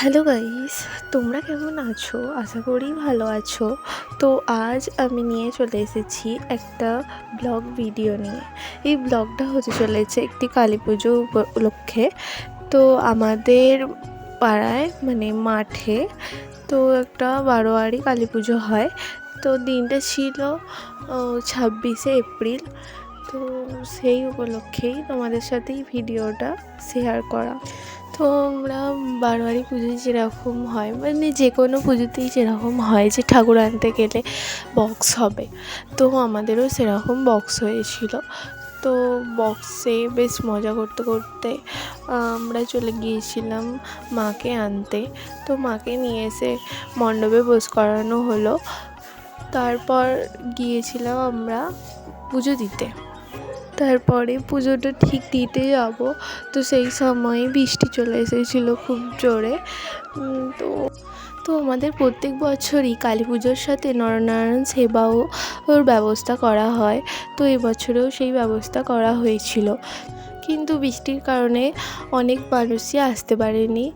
Hello guys তোমরা কেমন আছো? আশা করি ভালো আছো। তো আজ আমি নিয়ে চলে এসেছি একটা ব্লগ ভিডিও নিয়ে। এই ব্লগটা হতে চলেছে একটি কালী পুজো উপলক্ষে। তো আমাদের পাড়ায় মানে মাঠে, তো একটা বারোয়ারি কালী পুজো হয়। তো দিনটা ছিল ছাব্বিশে এপ্রিল। তো সেই উপলক্ষেই তোমাদের সাথেই ভিডিওটা শেয়ার করা। তো আমরা বারোয়ারি পুজোয় যেরকম হয় মানে যে কোনো পুজোতেই যেরকম হয় যে ঠাকুর আনতে গেলে বক্স হবে। তো আমাদেরও সেরকম বক্স হয়েছিল। তো বক্সে বেশ মজা করতে করতে, আমরা চলে গিয়েছিলাম মাকে আনতে। তো মাকে নিয়ে এসে মণ্ডপে বোস করানো হলো। তারপর গিয়েছিলাম আমরা পুজো দিতে। তারপরে পুজোটা ঠিক দিতে যাব। তো সেই সময় বৃষ্টি চলে এসেছিল খুব জোরে। তো তো আমাদের প্রত্যেক বছরই কালী পুজোর সাথে নরনারায়ণ সেবাও ওর ব্যবস্থা করা হয়। তো এবছরেও সেই ব্যবস্থা করা হয়েছিল। কিন্তু বৃষ্টির কারণে অনেক মানুষই আসতে পারেনি।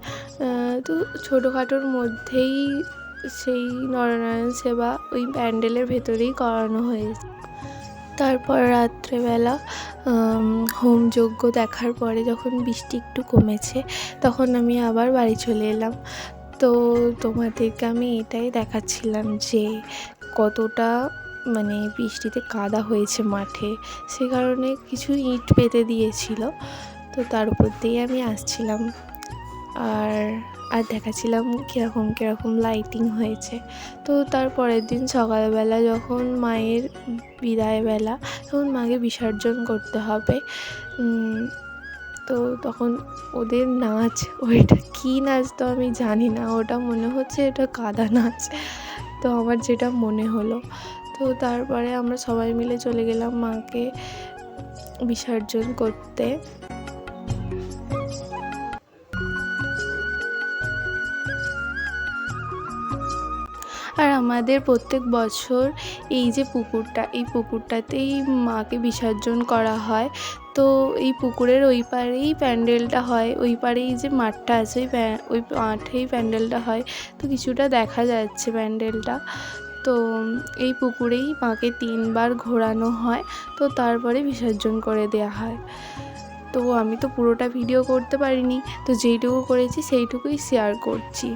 তো ছোটোখাটোর মধ্যেই সেই নরনারায়ণ সেবা ওই প্যান্ডেলের ভেতরেই করানো হয়েছে। তারপর রাত্রেবেলা হোমযজ্ঞ দেখার পরে যখন বৃষ্টি একটু কমেছে, তখন আমি আবার বাড়ি চলে এলাম। তো তোমাদেরকে আমি এটাই দেখাচ্ছিলাম যে কতটা মানে বৃষ্টিতে কাদা হয়েছে মাঠে, সে কারণে কিছু ইট পেতে দিয়েছিল। তো তার উপর দিয়ে আমি আসছিলাম। আর আর দেখাচ্ছিলাম কীরকম কীরকম লাইটিং হয়েছে। তো তার পরের দিন সকালবেলা যখন মায়ের বিদায়বেলা, তখন মাকে বিসর্জন করতে হবে। তো তখন ওদের নাচ, ওইটা কী নাচ তো আমি জানি না। ওটা মনে হচ্ছে এটা কাদা নাচ। তো আমার যেটা মনে হলো। তো তারপরে আমরা সবাই মিলে চলে গেলাম মাকে বিসর্জন করতে। আর আমাদের প্রত্যেক বছর এই যে পুকুরটা, এই পুকুরটাতেই মাকে বিসর্জন করা হয়। তো এই পুকুরের ওই পাড়েই প্যান্ডেলটা হয়, ওই পাড়েই যে মাঠটা আছে, ওই ওই মাঠেই প্যান্ডেলটা হয়। তো কিছুটা দেখা যাচ্ছে প্যান্ডেলটা। তো এই পুকুরেই মাকে তিনবার ঘোরানো হয়, তো তারপরে বিসর্জন করে দেওয়া হয়। তো আমি তো পুরোটা ভিডিও করতে পারিনি, তো যেইটুকু করেছি সেইটুকুই শেয়ার করছি।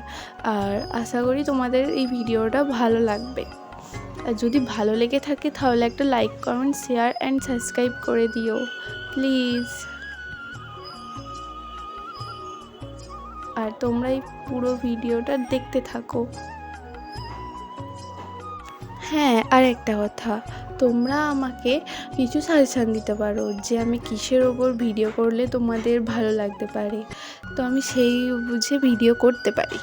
আর আশা করি তোমাদের এই ভিডিওটা ভালো লাগবে। আর যদি ভালো লেগে থাকে তাহলে একটা like comment share and subscribe করে দিও। প্লিজ আর তোমরা এই পুরো ভিডিওটা দেখতে থাকো। হ্যাঁ আর একটা কথা। তোমরা আমাকে কিছু সাজেশান দিতে পারো যে আমি কিসের ওপর ভিডিও করলে তোমাদের ভালো লাগতে পারে। তো আমি সেই বুঝে ভিডিও করতে পারি।